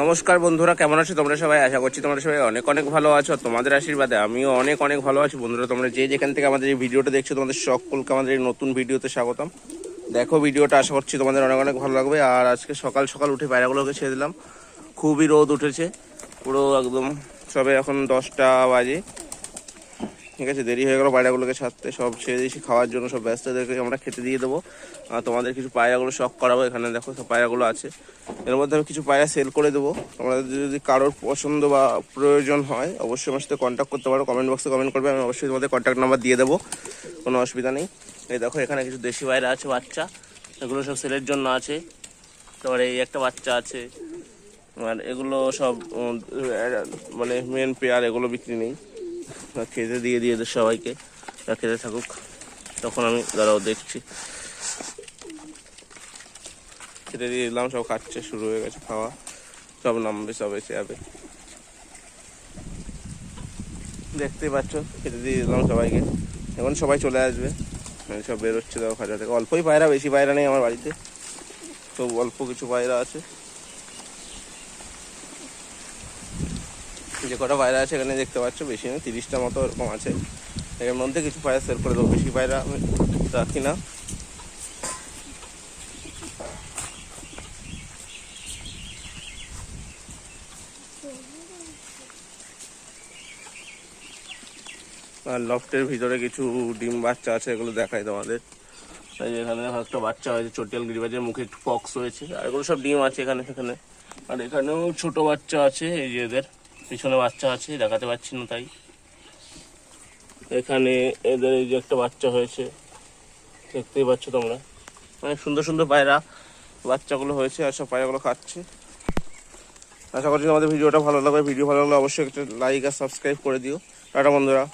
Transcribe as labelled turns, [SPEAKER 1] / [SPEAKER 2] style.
[SPEAKER 1] নমস্কার বন্ধুরা, কেমন আছো তোমরা সবাই? আশা করছি তোমরা সবাই অনেক অনেক ভালো আছো। তোমাদের আশীর্বাদে আমিও অনেক অনেক ভালো আছি। বন্ধুরা, তোমরা যে যেখান থেকে আমাদের এই ভিডিওটা দেখছ, তোমাদের সকলকে আমাদের এই নতুন ভিডিওতে স্বাগতম। দেখো, ভিডিওটা আশা করছি তোমাদের অনেক অনেক ভালো লাগবে। আর আজকে সকাল সকাল উঠে পায়রাগুলোকে ছেড়ে দিলাম। খুবই রোদ উঠেছে। পুরো একদম সবে এখন দশটা বাজে। ঠিক আছে, দেরি হয়ে গেল পায়রাগুলোকে ছাড়তে সব ছেড়ে দিয়েছি, খাওয়ার জন্য সব ব্যস্তদেরকে আমরা খেতে দিয়ে দেবো। তোমাদের কিছু পায়রাগুলো শখ করাবো, এখানে দেখো সব পায়রাগুলো আছে। এর মধ্যে আমি কিছু পায়রা সেল করে দেবো। তোমাদের যদি কারোর পছন্দ বা প্রয়োজন হয়, অবশ্যই আমার সাথে কন্ট্যাক্ট করতে পারো। কমেন্ট বক্সে কমেন্ট করবে, আমি অবশ্যই তোমাদের কন্ট্যাক্ট নাম্বার দিয়ে দেবো। কোনো অসুবিধা নেই। এই দেখো, এখানে কিছু দেশি পায়রা আছে, বাচ্চা। এগুলো সব সেলের জন্য আছে। তারপরে এই একটা বাচ্চা আছে। আর এগুলো সব মানে মেন পেয়ার এগুলো বিক্রি নেই। খেতে দিয়ে দিয়ে সবাইকে খেতে থাকুক। তখন আমি দাঁড়াও দেখছি। খেতে দিয়ে দিলাম, সব খাচ্ছে, শুরু হয়ে গেছে খাওয়া। সব নামবে, সব এসে যাবে। দেখতেই পাচ্ছ, খেতে দিয়ে দিলাম সবাইকে। এখন সবাই চলে আসবে। সব বেরোচ্ছে, দেখো খাঁচা থেকে। অল্পই পায়রা, বেশি পায়রা নেই আমার বাড়িতে। তো অল্প কিছু পায়রা আছে। যে কটা পায়রা আছে এখানে দেখতে পাচ্ছ, বেশি না তিরিশটা মতো এরকম আছে। এর মধ্যে কিছু পায়রা সেল করে দেবো। বেশি পায়রা আমি রাখি না। আর লফটের ভিতরে কিছু ডিম বাচ্চা আছে, এগুলো দেখাই তোমাদের। যে এখানে একটা বাচ্চা হয়েছে, চটিয়াল গিরিবাজের মুখে একটু পক্স হয়েছে। আর এগুলো সব ডিম আছে এখানে সেখানে আর এখানেও ছোট বাচ্চা আছে, এই যে এদের। পিছনে বাচ্চা আছে, দেখাতে পাচ্ছি না তাই। এখানে এদের এই যে একটা বাচ্চা হয়েছে, দেখতেই পাচ্ছ তোমরা। অনেক সুন্দর সুন্দর পায়রা বাচ্চাগুলো হয়েছে, আর সব পায়রাগুলো খাচ্ছে। আশা করছি তোমাদের ভিডিওটা ভালো লাগবে। ভিডিও ভালো লাগলে অবশ্যই একটা লাইক আর সাবস্ক্রাইব করে দিও। টাটা বন্ধুরা।